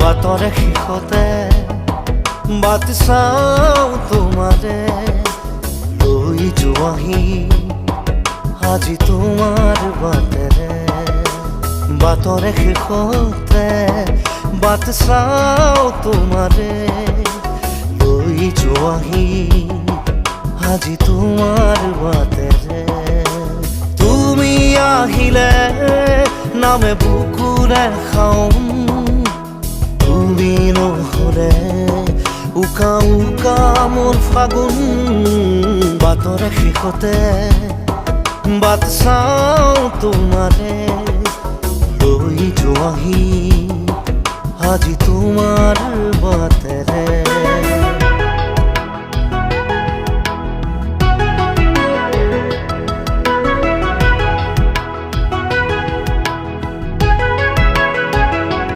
বাতৰে শেষতে but চাওঁ তোমাৰে লৈ যোৱাহি আজি তোমাৰ বাটেৰে বাটৰে শেষতে বাট চাওঁ তোমাৰে লৈ যোৱাহি আজি তোমাৰ বাটেৰে তুমি আহিলে, নামে বুকুৰে খাওঁ উকা উকা ফাগুন বাতরে শেষতে বাত তোমাৰে লৈ যোৱাহি। আজি তোমাৰ